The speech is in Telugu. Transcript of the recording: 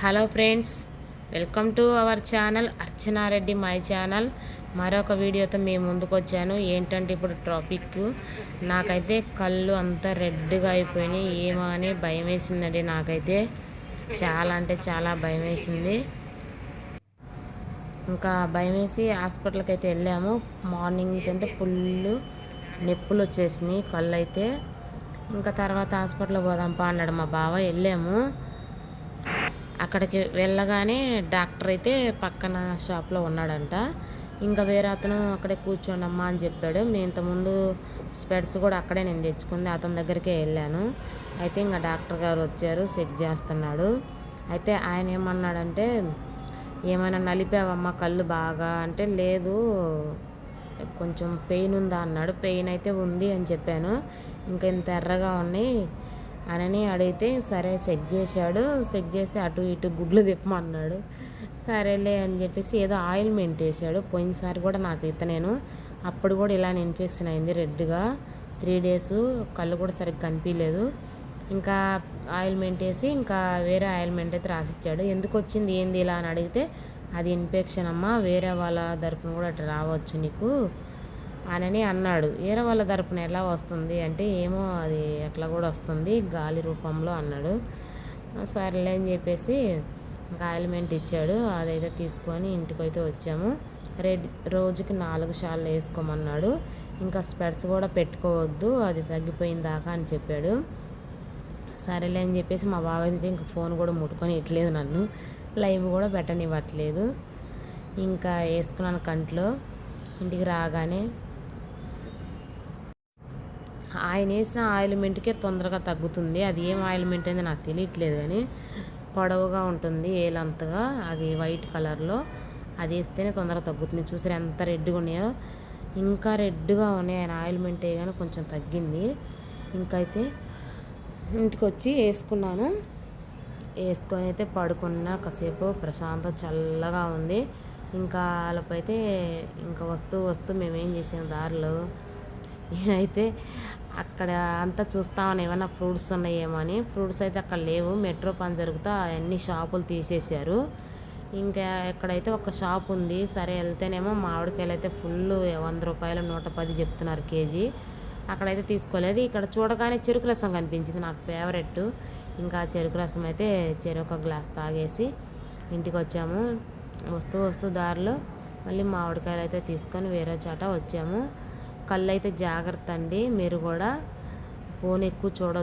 Hello friends welcome to our channel Archanareddy my channel. మరొక వీడియోతో మేము ముందుకు వచ్చాను. ఏంటంటే ఇప్పుడు టాపిక్ నాకైతే కళ్ళు అంతా రెడ్గా అయిపోయినాయి. ఏమో అని భయం వేసిందండి నాకైతే. చాలా అంటే చాలా భయం వేసింది ఇంకా భయం వేసి హాస్పిటల్కి అయితే వెళ్ళాము. మార్నింగ్ నుంచి అంటే ఫుల్ నొప్పులు వచ్చేసినాయి కళ్ళు అయితే ఇంకా తర్వాత హాస్పిటల్కి పోదాంపా అన్నాడు మా బావ. వెళ్ళాము. అక్కడికి వెళ్ళగానే డాక్టర్ అయితే పక్కన షాప్లో ఉన్నాడంట. ఇంకా వేరే అతను అక్కడే కూర్చోండమ్మా అని చెప్పాడు. మేము ఇంతకుముందు స్పెడ్స్ కూడా అక్కడే నేను తెచ్చుకుంది అతని దగ్గరికే వెళ్ళాను. అయితే ఇంకా డాక్టర్ గారు వచ్చారు చెక్ చేస్తున్నాడు. అయితే ఆయన ఏమన్నాడంటే ఏమైనా నలిపావమ్మా కళ్ళు బాగా? అంటే లేదు కొంచెం పెయిన్ ఉందా? అన్నాడు. పెయిన్ అయితే ఉంది అని చెప్పాను. ఇంకా ఇంత ఎర్రగా ఉన్నాయి అని అడిగితే సరే చెక్ చేశాడు చెక్ చేసి అటు ఇటు గుడ్లు తిప్పమన్నాడు. సరేలే అని చెప్పేసి ఏదో ఆయిల్మెంట్ వేసాడు పోయినసారి కూడా నాకు ఇత నేను అప్పుడు కూడా ఇలానే ఇన్ఫెక్షన్ అయింది రెడ్గా. త్రీ డేస్ కళ్ళు కూడా సరిగ్గా కనిపించలేదు ఇంకా ఆయిల్మెంట్ వేసి ఇంకా వేరే ఆయిల్మెంట్ అయితే రాసిచ్చాడు. ఎందుకు వచ్చింది? ఏంది ఇలా? అని అడిగితే అది ఇన్ఫెక్షన్ అమ్మ. వేరే వాళ్ళ తరపున కూడా అట్లా రావచ్చు నీకు. అని అన్నాడు వేరే వాళ్ళ తరపున ఎలా వస్తుంది? అంటే ఏమో అది ఎట్లా కూడా వస్తుంది గాలి రూపంలో అన్నాడు. సరేలే అని చెప్పేసి ఇంకా ఆయిల్మెంట్ ఇచ్చాడు. అదైతే తీసుకొని ఇంటికి అయితే వచ్చాము. రెడ్ రోజుకి నాలుగు షాళ్ళు వేసుకోమన్నాడు. ఇంకా స్పెడ్స్ కూడా పెట్టుకోవద్దు అది తగ్గిపోయిన దాకా అని చెప్పాడు. సరేలే అని చెప్పేసి మా బావ అయితే ఇంకా ఫోన్ కూడా ముట్టుకొని ఇట్లేదు నన్ను. లైవ్ కూడా పెట్టనివ్వట్లేదు. ఇంకా వేసుకున్నాను కంట్లో. ఇంటికి రాగానే ఆయన వేసిన ఆయిల్మెంట్కే తొందరగా తగ్గుతుంది. అది ఏం ఆయిల్మెంట్ అనేది నాకు తెలియట్లేదు కానీ పొడవుగా ఉంటుంది ఏలంతగా. అది వైట్ కలర్లో. అది వేస్తేనే తొందరగా తగ్గుతుంది. చూసారు ఎంత రెడ్గా ఉన్నాయో. ఇంకా రెడ్గా ఉన్నాయి. ఆయన ఆయిల్మెంట్ వేయగానే కొంచెం తగ్గింది. ఇంకైతే ఇంటికి వచ్చి వేసుకున్నాను. వేసుకొని అయితే పడుకున్నా కాసేపు. ప్రశాంత చల్లగా ఉంది. ఇంకా వాళ్ళపైతే ఇంకా వస్తూ వస్తూ మేమేం చేసాం దారిలో. అయితే అక్కడ అంతా చూస్తామని ఏమైనా ఫ్రూట్స్ ఉన్నాయేమో అని. ఫ్రూట్స్ అయితే అక్కడ లేవు. మెట్రో పని జరుగుతా అన్ని షాపులు తీసేశారు. ఇంకా ఎక్కడైతే ఒక షాప్ ఉంది సరే వెళ్తేనేమో మామిడికాయలు అయితే ఫుల్ వంద రూపాయలు నూట పది చెప్తున్నారు కేజీ. అక్కడైతే తీసుకోలేదు. ఇక్కడ చూడగానే చెరుకు రసం కనిపించింది నాకు ఫేవరెట్ ఇంకా చెరుకు రసం అయితే చెరుకు గ్లాస్ తాగేసి ఇంటికి వచ్చాము. వస్తూ వస్తూ దారిలో మళ్ళీ మామిడికాయలు అయితే తీసుకొని వేరే చాట వచ్చాము. కళ్ళు అయితే జాగ్రత్త అండి మీరు కూడా ఫోన్ ఎక్కువ చూడొద్దు